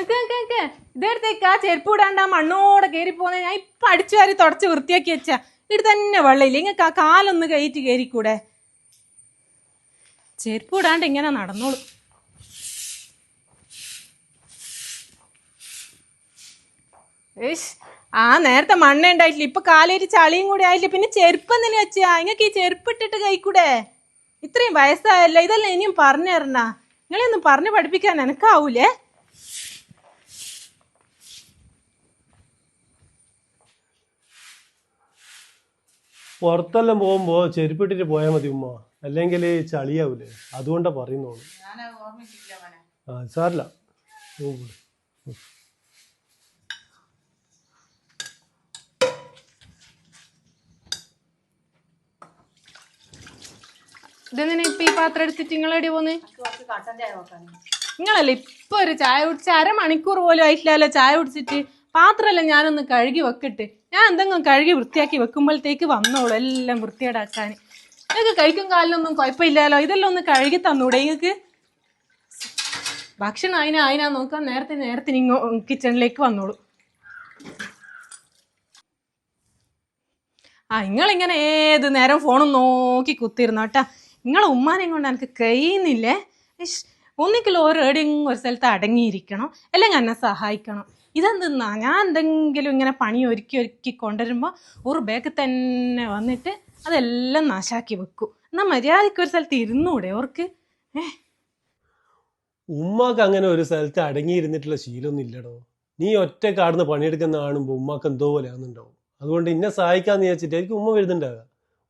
ഇതെടുത്തേക്ക് ആ ചെരുപ്പ് ഇടാണ്ട് ആ മണ്ണോടെ കയറി പോകുന്ന ഞാൻ ഇപ്പൊ അടിച്ചു വാരി തുടച്ച് വൃത്തിയാക്കി വെച്ച. ഇവിടെ തന്നെ വെള്ളമില്ല ഇങ്ങക്ക് ആ കാലൊന്ന് കയറ്റി കയറിക്കൂടെ ചെരുപ്പ് ഇടാണ്ട് ഇങ്ങനെ നടന്നോളൂ. ആ നേരത്തെ മണ്ണ ഉണ്ടായിട്ടില്ല. ഇപ്പൊ കാലേരി ചളിയും കൂടി ആയില്ല? പിന്നെ ചെരുപ്പ് എന്തിനു വെച്ചാ? ഇങ്ങക്ക് ഈ ചെരുപ്പ് ഇട്ടിട്ട് കഴിക്കൂടെ? ഇത്രയും വയസ്സായല്ലോ. ഇതല്ല ഇനിയും പറഞ്ഞു തരണ നിങ്ങളെയൊന്നും പറഞ്ഞു പഠിപ്പിക്കാൻ എനക്കാവൂലേ? പുറത്തെല്ലാം പോകുമ്പോ ചെരുപ്പിട്ടിട്ട് പോയാൽ മതി ഉമ്മ. അല്ലെങ്കിൽ ചളിയാവൂലേ. അതുകൊണ്ടാ പറയുന്നോളൂ. ആ സാറില്ല ഇതെങ്ങനെ ഇപ്പൊ ഈ പാത്രം എടുത്തിട്ട് നിങ്ങളെടി പോന്ന്? നിങ്ങളല്ലേ ഇപ്പൊ ഒരു ചായ കുടിച്ച് അരമണിക്കൂർ പോലും ആയിട്ടില്ലല്ലോ ചായ കുടിച്ചിട്ട്? പാത്രമെല്ലാം ഞാനൊന്ന് കഴുകി വെക്കട്ടെ. ഞാൻ എന്തെങ്കിലും കഴുകി വൃത്തിയാക്കി വെക്കുമ്പോഴത്തേക്ക് വന്നോളൂ. എല്ലാം വൃത്തിയേടാക്കാൻ നിങ്ങൾക്ക് കഴിക്കും കാലിനൊന്നും കുഴപ്പമില്ലല്ലോ. ഇതെല്ലാം ഒന്ന് കഴുകി തന്നൂടെ നിങ്ങൾക്ക് ഭക്ഷണം അതിനാ അതിനാ നോക്കാൻ നേരത്തെ നേരത്തെ ഇങ്ങോ കിച്ചണിലേക്ക് വന്നോളൂ. ആ നിങ്ങളിങ്ങനെ ഏത് നേരം ഫോണും നോക്കി കുത്തിരുന്നു കേട്ടാ നിങ്ങളെ ഉമ്മാനെ കൊണ്ട് എനിക്ക് കഴിയുന്നില്ലേ? ഒന്നിക്കലോ ഒരു എവിടെയെങ്കിലും ഒരു സ്ഥലത്ത് അടങ്ങിയിരിക്കണം. അല്ലെങ്കിൽ എന്നെ സഹായിക്കണം. ഇതെന്തെന്നാ? ഞാൻ എന്തെങ്കിലും ഇങ്ങനെ പണി ഒരുക്കി ഒരുക്കി കൊണ്ടുവരുമ്പോൾ ഒരു ബാഗ് തന്നെ വന്നിട്ട് അതെല്ലാം നാശാക്കി വെക്കും. എന്നാ മര്യാദയ്ക്ക് ഒരു സ്ഥലത്ത് ഇരുന്നൂടെ ഓർക്ക്? ഏ? ഉമ്മാക്ക് അങ്ങനെ ഒരു സ്ഥലത്ത് അടങ്ങിയിരുന്നിട്ടുള്ള ശീലമൊന്നും ഇല്ലടോ. നീ ഒറ്റ കാടുന്ന് പണിയെടുക്കുന്ന കാണുമ്പോൾ ഉമ്മക്ക് എന്തോ പോലെ ആകുന്നുണ്ടാവും അതുകൊണ്ട് എന്നെ സഹായിക്കാന്ന് വിചാരിച്ചിട്ട് എനിക്ക് ഉമ്മ വരുന്നുണ്ടാകുക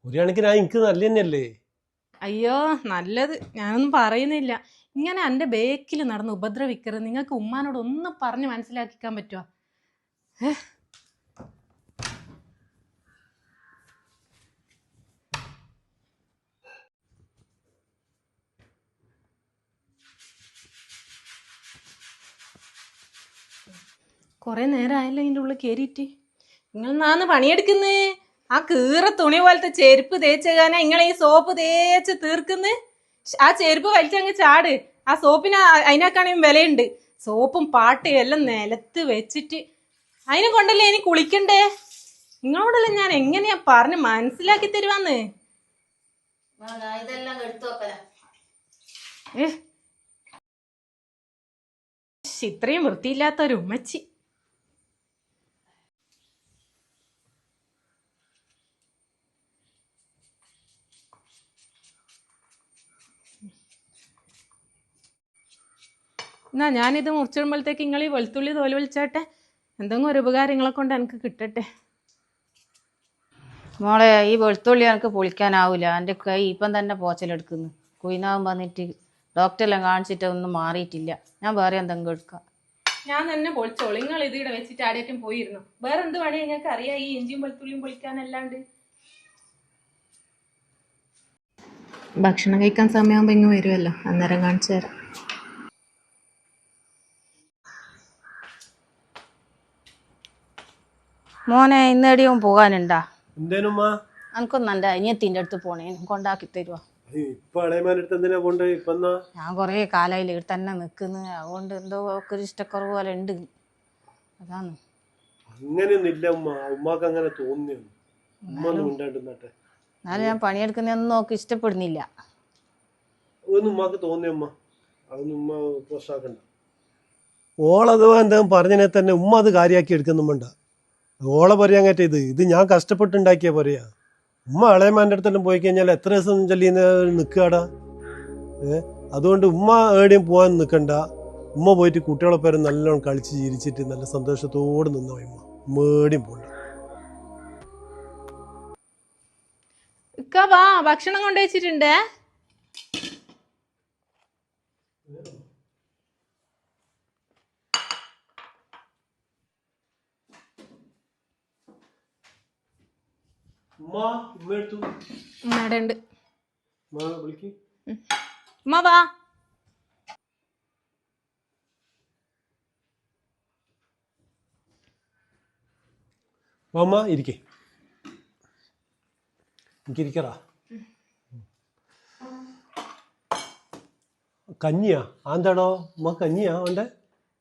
ഒരു കണക്കിന് ആ എനിക്ക് നല്ല തന്നെയല്ലേ അയ്യോ നല്ലത്. ഞാനൊന്നും പറയുന്നില്ല. ഇങ്ങനെ എന്റെ ബേക്കിൽ നടന്ന് ഉപദ്രവിക്കരുത്. നിങ്ങൾക്ക് ഉമ്മാനോട് ഒന്ന് പറഞ്ഞ് മനസ്സിലാക്കിക്കാൻ പറ്റുമോ കുറെ നേരമായല്ലോ ഇതിന്റെ ഉള്ളിൽ കയറിയിട്ട് നിങ്ങൾ നാന്ന് പണിയെടുക്കുന്നേ? ആ കീറ തുണി പോലത്തെ ചെരുപ്പ് തേച്ചകാനാ നിങ്ങൾ ഈ സോപ്പ് തേച്ച് തീർക്കുന്ന്? ആ ചെരുപ്പ് വലിച്ചങ്ങ് ചാട്. ആ സോപ്പിന് അതിനൊക്കെയാണെങ്കിൽ വിലയുണ്ട്. സോപ്പും പാട്ടും എല്ലാം നിലത്ത് വെച്ചിട്ട്. അതിനെ കൊണ്ടല്ലേ ഇനി കുളിക്കണ്ടേ? നിങ്ങളോടല്ലേ ഞാൻ എങ്ങനെയാ പറഞ്ഞ് മനസ്സിലാക്കി തരുവാന്ന്? ഇത്രയും വൃത്തിയില്ലാത്ത ഒരു ഉമ്മച്ചി. എന്നാ ഞാനിത് മുറിച്ചിടുമ്പോഴത്തേക്ക് നിങ്ങൾ ഈ വെളുത്തുള്ളി തോൽ വിളിച്ചാട്ടെ. എന്തെങ്കിലും ഒരു ഉപകാരങ്ങളെ കൊണ്ട് എനിക്ക് കിട്ടട്ടെ. മോളെ ഈ വെളുത്തുള്ളി എനിക്ക് പൊളിക്കാനാവില്ല എന്റെ കൈ ഇപ്പം തന്നെ പോച്ചലെടുക്കുന്നു. കുയിനാവും വന്നിട്ട് ഡോക്ടറെല്ലാം കാണിച്ചിട്ട് ഒന്നും മാറിയിട്ടില്ല. ഞാൻ വേറെ എന്തെങ്കിലും എടുക്കാം. ഞാൻ തന്നെ പൊളിച്ചോളൂ. നിങ്ങൾ ഇതിവിടെ വെച്ചിട്ട് ആടേറ്റും പോയിരുന്നു. വേറെ എന്ത് വേണേ നിങ്ങൾക്ക് അറിയാം ഈ ഇഞ്ചിയും വെളുത്തുള്ളിയും പൊളിക്കാനല്ലാണ്ട്? ഭക്ഷണം കഴിക്കാൻ സമയമാകുമ്പോൾ ഇങ്ങ് വരുമല്ലോ അന്നേരം കാണിച്ചു തരാം. മോനെ ഇന്നേടിയും പോകാനുണ്ടാ? എനിക്കൊന്ന് എന്റെ അനിയത്തിന്റെ അടുത്ത് പോണേ കൊണ്ടാക്കി തരുവാ? ഞാൻ കൊറേ കാലായി ഇവിടെ തന്നെ നിക്കുന്ന അതുകൊണ്ട് എന്തോ ഒക്കെ ഒരു ഇഷ്ടക്കുറവ് പോലെ ഉണ്ട്. അതാണ്. അങ്ങനെയൊന്നും ഇല്ല ഉമ്മ. ഉമ്മാക്ക് അങ്ങനെ തോന്നിയാണ് ഉമ്മ ഒന്നും മിണ്ടാണ്ടിരുന്നട്ടെ എന്നാലും ഞാൻ പണിയെടുക്കുന്നൊന്നും നോക്കി ഇഷ്ടപ്പെടുന്നില്ല. അതൊന്നും ഉമ്മാക്ക് തോന്നിയ ഉമ്മ? അതൊന്നും ഉമ്മ ഓളഥവാ എന്തെങ്കിലും പറഞ്ഞതിനെ തന്നെ ഉമ്മ അത് കാര്യമാക്കി എടുക്കുന്നു വേണ്ട ഓളെ പറയാൻ കയറ്റ ഇത്. ഇത് ഞാൻ കഷ്ടപ്പെട്ടുണ്ടാക്കിയ പറയാ ഉമ്മ അളയമാന്റെ അടുത്തെല്ലാം പോയി കഴിഞ്ഞാൽ എത്ര ദിവസം ചെല്ലിന്ന് നിൽക്കുകടാ. ഏ? അതുകൊണ്ട് ഉമ്മ എവിടെയും പോകാൻ നിൽക്കണ്ട. ഉമ്മ പോയിട്ട് കുട്ടികളൊപ്പം നല്ലോണം കളിച്ച് ചിരിച്ചിട്ട് നല്ല സന്തോഷത്തോടെ നിന്നോ ഉമ്മ. ഉമ്മ എവിടെയും പോകണ്ട ഇക്ക വാ ഭക്ഷണം കൊണ്ടുവച്ചിട്ടുണ്ടേ. ഉമ്മ ഉമ്മ ഉണ്ട്. വാ. അമ്മ ഇരിക്കേ. എനിക്കിരിക്കറാ കഞ്ഞിയാ? ആന്താടോ ഉമ്മ കഞ്ഞിയാ വേണ്ടേ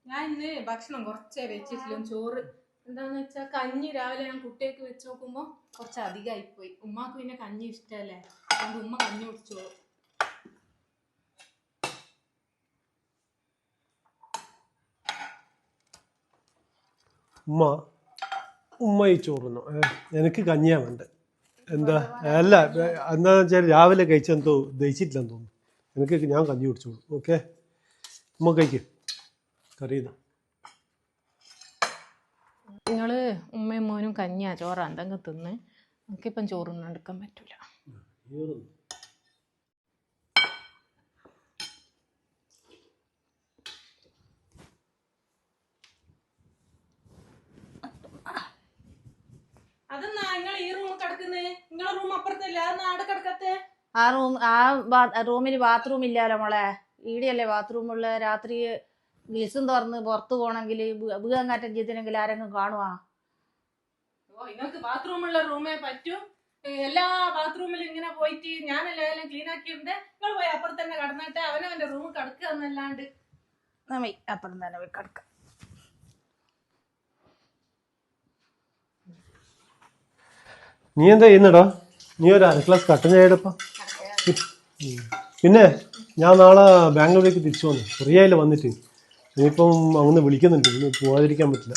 ഞാൻ ഇന്ന് ഭക്ഷണം കുറച്ചേ വെച്ചിട്ടില്ല ചോറ്. എന്താന്ന് വെച്ചാൽ കഞ്ഞി രാവിലെ ഞാൻ കുട്ടിയൊക്കെ വെച്ച് നോക്കുമ്പോൾ കുറച്ച് അധികമായി പോയി. ഉമ്മാക്ക് പിന്നെ കഞ്ഞി ഇഷ്ടമല്ലേ അതുകൊണ്ട് ഉമ്മ കഞ്ഞി കുടിച്ചോളൂ. ഉമ്മ ഉമ്മ ഈ ചോറുന്നു എനിക്ക് കഞ്ഞിയാ വേണ്ട. എന്താ? അല്ല എന്താന്ന് വെച്ചാൽ രാവിലെ കഴിച്ചെന്തോ ദഹിച്ചിട്ടില്ലെന്ന് തോന്നുന്നു. എനിക്ക് ഞാൻ കഞ്ഞി കുടിച്ചോളൂ. ഓക്കെ? ഉമ്മ കഴിക്കും. കറി ഇതാ നിങ്ങൾ ഉമ്മയും മോനും കഞ്ഞിയാ ചോറാ എന്തെങ്കിലും തിന്ന്. നമുക്കിപ്പം ചോറൊന്നും എടുക്കാൻ പറ്റൂല. അതെന്നാ നിങ്ങൾ ഈ റൂം കിടക്കുന്നേ? നിങ്ങളെ റൂം അപ്പുറത്തല്ലേ? അതെന്നാ അവിടെ കിടക്കത്തെ? ആ റൂം ആ റൂമിൽ ബാത്റൂം ഇല്ലല്ലോ മോളെ? ഈടെയല്ലേ ബാത്റൂം ഉള്ള? രാത്രി ഗ്ലിസും തുറന്ന് പുറത്ത് പോകണമെങ്കിൽ വീകാൻ കാറ്റം ചെയ്തിനെങ്കിൽ ആരെങ്കിലും കാണുവാ? ഓ നിങ്ങൾക്ക് ബാത്റൂമുള്ള റൂമേ പറ്റൂ. എല്ലാ ബാത്റൂമിലും ഇങ്ങനെ പോയിട്ട് ഞാനല്ലേ എല്ലാം ക്ലീൻ ആക്കിയിട്ടുണ്ട് നിങ്ങൾ പോയി അപ്പുറത്ത് തന്നെ കടന്നിട്ട് അവനവന്റെ റൂം കടക്കുക എന്നല്ലാണ്ട്. നമ്മ അപ്പുറം തന്നെ പോയി കടക്ക. നീ എന്താ ചെയ്യുന്നടാ? നീ ഒരു അര ക്ലാസ് കട്ടൻ ചായടപ്പാ പിന്നെ ഞാൻ നാളെ ബാംഗ്ലൂരിലേക്ക് തിരിച്ചു വന്നു. ഫ്രീ ആയില്ല വന്നിട്ട് ഇനിയിപ്പം അങ്ങനെ വിളിക്കുന്നുണ്ട്. പോകാതിരിക്കാൻ പറ്റില്ല.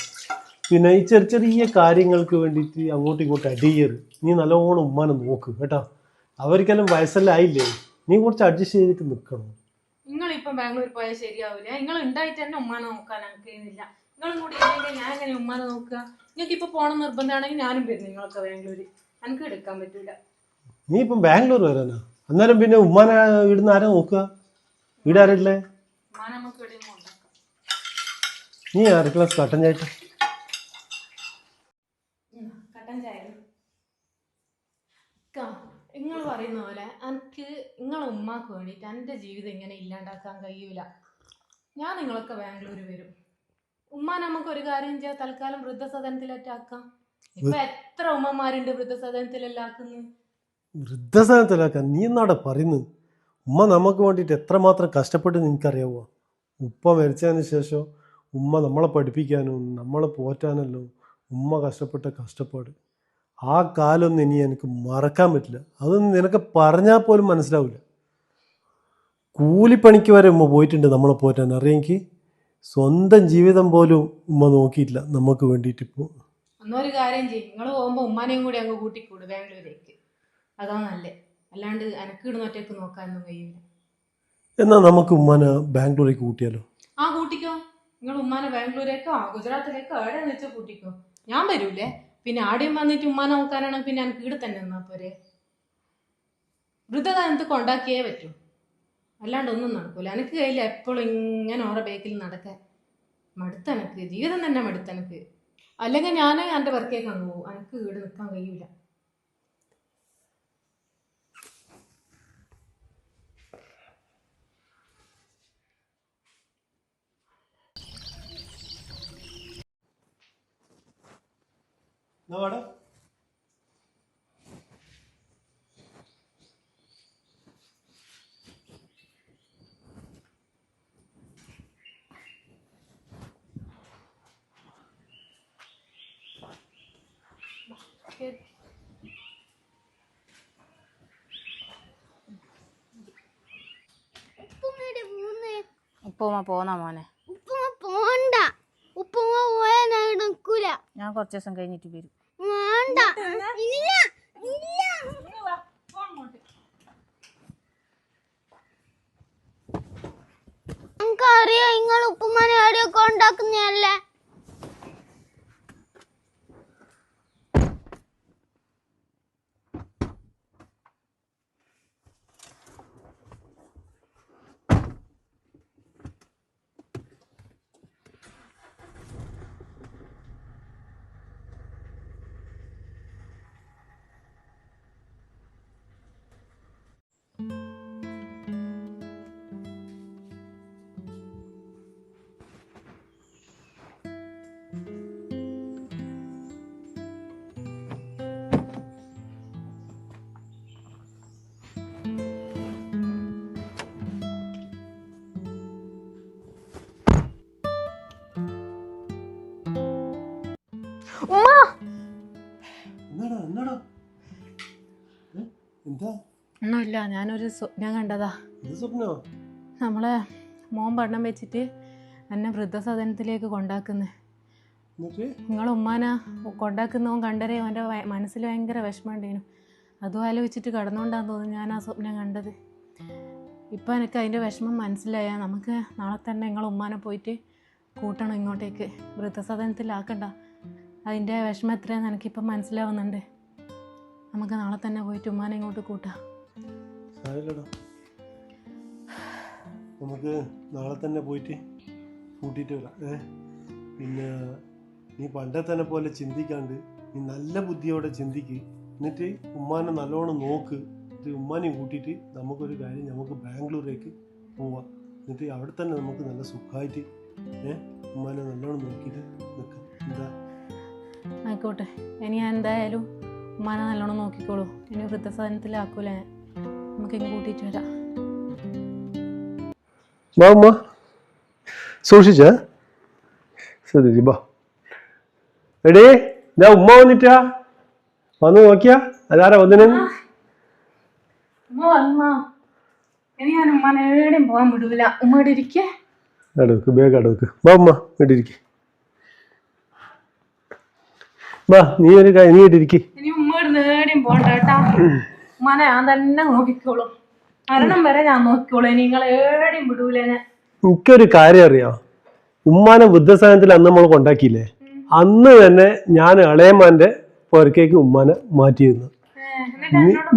പിന്നെ ഈ ചെറിയ ചെറിയ കാര്യങ്ങൾക്ക് വേണ്ടിയിട്ട് അങ്ങോട്ടും ഇങ്ങോട്ടും അടിയറ്. നീ നല്ലോണം ഉമ്മാനെ നോക്ക് കേട്ടോ. അവർക്കെല്ലാം വയസ്സെല്ലാം ആയില്ലേ നീ കുറച്ച് അഡ്ജസ്റ്റ് ചെയ്തിട്ട് നിൽക്കണം നിങ്ങൾ ഇപ്പം ബാംഗ്ലൂർ പോയാൽ ശരിയാവില്ല നിങ്ങൾ ഉണ്ടായിട്ട് തന്നെ ഉമ്മാനെ നോക്കാൻ കഴിയുന്നില്ല നിങ്ങളും കൂടി ഇല്ലെങ്കിൽ ഞാൻ എങ്ങനെ ഉമ്മാനെ നോക്കുക? നിങ്ങൾക്ക് ഇപ്പൊ പോണം നിർബന്ധമാണെങ്കിൽ ഞാനും വരും നിങ്ങളൊക്കെ ബാംഗ്ലൂര്. എനിക്ക് എടുക്കാൻ പറ്റൂല. നീ ഇപ്പം ബാംഗ്ലൂർ വരാനാ? അന്നേരം പിന്നെ ഉമ്മാനെ ഇടുന്ന ആരാ നോക്കുക? ഇടാറില്ലേ ആരല്ലേ? ഉമ്മാനെ നമുക്ക് എവിടെയും നീ ആറ് ക്ലാസ് കട്ടൻ ചായട്ട് കട്ടൻ ചായ നിങ്ങൾ പറയുന്ന പോലെ എനിക്ക് നിങ്ങളെ ഉമ്മാക്ക് വേണ്ടിയിട്ട് എന്റെ ജീവിതം ഇങ്ങനെ ഇല്ലാണ്ടാക്കാൻ കഴിയൂല. ഞാൻ നിങ്ങളൊക്കെ ബാംഗ്ലൂർ വരും. ഉമ്മ നമുക്ക് ഒരു കാര്യം ചെയ്യാം തൽക്കാലം വൃദ്ധസദനത്തിലേറ്റാക്കാം. ഇപ്പൊ എത്ര ഉമ്മമാരുണ്ട് വൃദ്ധസദനത്തിലെല്ലാം വൃദ്ധസദനത്തിലാക്കാൻ നീ എന്നാടെ പറയുന്നത് ഉമ്മ നമുക്ക് വേണ്ടിയിട്ട് എത്രമാത്രം കഷ്ടപ്പെട്ട് നിനക്കറിയാവോ? ഉപ്പ മരിച്ചതിന് ശേഷം ഉമ്മ നമ്മളെ പഠിപ്പിക്കാനും നമ്മളെ പോറ്റാനല്ലോ ഉമ്മ കഷ്ടപ്പെട്ട കഷ്ടപ്പാട്. ആ കാലമൊന്നും ഇനി എനിക്ക് മറക്കാൻ പറ്റില്ല. അതൊന്നും നിനക്ക് പറഞ്ഞാൽ പോലും മനസ്സിലാവില്ല കൂലിപ്പണിക്ക് വരെ ഉമ്മ പോയിട്ടുണ്ട് നമ്മളെ പോറ്റാൻ. അറിയെങ്കിൽ സ്വന്തം ജീവിതം പോലും ഉമ്മ നോക്കിയിട്ടില്ല നമുക്ക് വേണ്ടിയിട്ട് ഇപ്പോൾ അന്നൊരു കാര്യം ചെയ്യും. നിങ്ങൾ പോകുമ്പോൾ ഉമ്മാനെയും കൂടി അങ്ങ് കൂട്ടിക്കൂട് ബാംഗ്ലൂരേക്ക്. അതാ നല്ലേ. അല്ലാണ്ട് അനക്കിടുന്ന ഒറ്റയ്ക്ക് നോക്കാനൊന്നും കഴിയില്ല എന്നാ നമുക്ക് ഉമ്മാനെ ബാംഗ്ലൂരേക്ക് കൂട്ടിയാലോ? ആ കൂട്ടിക്കോ. നിങ്ങൾ ഉമ്മാനെ ബാംഗ്ലൂരേക്കോ ഗുജറാത്തിലേക്കോ എവിടെ വെച്ചാൽ കൂട്ടിക്കോ. ഞാൻ വരൂലേ? പിന്നെ ആദ്യം വന്നിട്ട് ഉമ്മാനെ നോക്കാനാണെങ്കിൽ പിന്നെ എനിക്ക് ഇവിടെ തന്നെ നിന്നാ പോരെ? വൃദ്ധകാലത്ത് കൊണ്ടാക്കിയേ പറ്റൂ? അല്ലാണ്ട് ഒന്നും നടക്കൂല. എനിക്ക് കയ്യിൽ എപ്പോഴും ഇങ്ങനെ ഓരോ ബേക്കിൽ നടക്കാൻ മടുത്തനക്ക് ജീവിതം തന്നെ മടുത്തനക്ക്. അല്ലെങ്കിൽ ഞാൻ എന്റെ വർക്കേക്ക് അങ്ങ് പോകും എനിക്ക് ഇവിടെ നിൽക്കാൻ കഴിയൂല. ഉപ്പുമ്മയുടെ മൂന്ന്. ഉപ്പുമ്മ പോന്നാ മോനെ. ഉപ്പുമ്മ പോണ്ട. ഉപ്പുമ്മ പോയാൽ ഞാൻ കുറച്ച് ദിവസം കഴിഞ്ഞിട്ട് വരും. വേണ്ട ഒന്നുമില്ല ഞാനൊരു സ്വപ്നം കണ്ടതാ. സ്വപ്നോ? നമ്മളെ മോൻ പഠനം വെച്ചിട്ട് എന്നെ വൃദ്ധസദനത്തിലേക്ക് കൊണ്ടാക്കുന്നു. എന്നിട്ട്? നിങ്ങൾ ഉമ്മാന കൊണ്ടാക്കുന്നവൻ കണ്ടരേ അവന്റെ മനസ്സിൽ ഭയങ്കര വിഷമം ഉണ്ടേനു അതും ആലോചിച്ചിട്ട് കടന്നുകൊണ്ടാന്ന് തോന്നുന്നു ഞാൻ ആ സ്വപ്നം കണ്ടത്. ഇപ്പം എനിക്ക് അതിന്റെ വിഷമം മനസ്സിലായ. നമുക്ക് നാളെ തന്നെ നിങ്ങൾ ഉമ്മാനെ പോയിട്ട് കൂട്ടണം ഇങ്ങോട്ടേക്ക്. വൃദ്ധസദനത്തിലാക്കണ്ട. അതിന്റെ വിഷമം എത്രയാണെന്ന് എനിക്കിപ്പം മനസ്സിലാവുന്നുണ്ട്. നമുക്ക് നാളെ തന്നെ പോയിട്ട് ഉമ്മാനെ ഇങ്ങോട്ട് കൂട്ടാം. നമുക്ക് നാളെ തന്നെ പോയിട്ട് കൂട്ടിയിട്ട് വരാം. ഏ? പിന്നെ നീ പണ്ടേ തന്നെ പോലെ ചിന്തിക്കാണ്ട് നീ നല്ല ബുദ്ധിയോടെ ചിന്തിക്ക്. എന്നിട്ട് ഉമ്മാനെ നല്ലോണം നോക്ക്. എന്നിട്ട് ഉമ്മാനെ കൂട്ടിയിട്ട് നമുക്കൊരു കാര്യം നമുക്ക് ബാംഗ്ലൂരേക്ക് പോവാം. എന്നിട്ട് അവിടെ തന്നെ നമുക്ക് നല്ല സുഖമായിട്ട് ഏ? ഉമ്മാനെ നല്ലോണം നോക്കിയിട്ട് നിൽക്കാം. എന്താ? ആയിക്കോട്ടെ. ഇനി ഞാൻ എന്തായാലും ഉമ്മാനെ നല്ലോണം നോക്കിക്കോളൂ. ഇനി വൃദ്ധസാധനത്തിലാക്കൂല നമുക്ക് ഇങ്ങ് കൂട്ടിയിട്ട് വരാം. വാ ഉമ്മ. സൂക്ഷിച്ച. ശ്രദ്ധിച്ചു ബാ എടേ ഞാൻ ഉമ്മ വന്നിട്ടാ. വന്ന് നോക്കിയാ. അതാരാ വന്നിന്? ഇനി ഞാൻ ഉമ്മാനെ എവിടെയും പോകാൻ വിടൂല. ഉമ്മ ഇരിക്കേ. അടവക്ക് ബാഗ് അടവക്ക് വാ ഉമ്മ ഇട്ടിരിക്കെ വാ നീ ഒരു നീ ഇട്ടിരിക്കെ എവിടെയും പോണ്ട കേട്ടാ. മന ഞാൻ തന്നെ നോക്കിക്കോളൂ. മരണം വരെ ഞാൻ നോക്കിക്കോളൂ. ഇനി നിങ്ങൾ എവിടെയും വിടൂല ഞാൻ. എനിക്കൊരു കാര്യം അറിയാം? ഉമ്മാനെ വൃദ്ധസ്ഥാനത്തിൽ അന്ന് നമ്മൾ കൊണ്ടാക്കിയില്ലേ? അന്ന് തന്നെ ഞാൻ ഇളയമാന്റെ പുറക്കേക്ക് ഉമ്മാനെ മാറ്റിയിരുന്നു.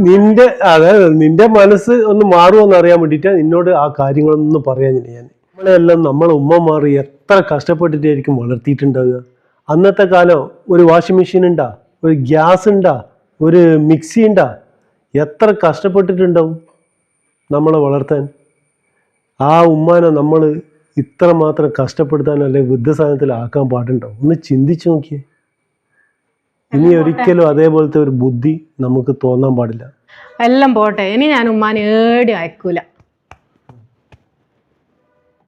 നിന്റെ അതായത് നിന്റെ മനസ്സ് ഒന്ന് മാറുമെന്ന് അറിയാൻ വേണ്ടിയിട്ടാ നിന്നോട് ആ കാര്യങ്ങളൊന്നും പറയാൻ ഞാൻ. നമ്മളെല്ലാം നമ്മളെ ഉമ്മമാർ എത്ര കഷ്ടപ്പെട്ടിട്ടായിരിക്കും വളർത്തിയിട്ടുണ്ടാവുക? അന്നത്തെ കാലം ഒരു വാഷിംഗ് മെഷീൻ ഉണ്ടാ? ഒരു ഗ്യാസ് ഉണ്ടാ? ഒരു മിക്സി ഉണ്ടാ എത്ര കഷ്ടപ്പെട്ടിട്ടുണ്ടാവും നമ്മളെ വളർത്താൻ? ആ ഉമ്മാനെ നമ്മൾ ഇത്ര മാത്രം കഷ്ടപ്പെടുത്താൻ അല്ലെ വൃദ്ധസാധനത്തിലാക്കാൻ പാടുണ്ടോ ഒന്ന് ചിന്തിച്ചു നോക്കിയേ. ഇനി ഒരിക്കലും അതേപോലത്തെ ഒരു ബുദ്ധി നമുക്ക് തോന്നാൻ പാടില്ല. എല്ലാം പോട്ടെ. ഇനി ഞാൻ ഉമ്മാനെ ഏടി അയക്കൂല.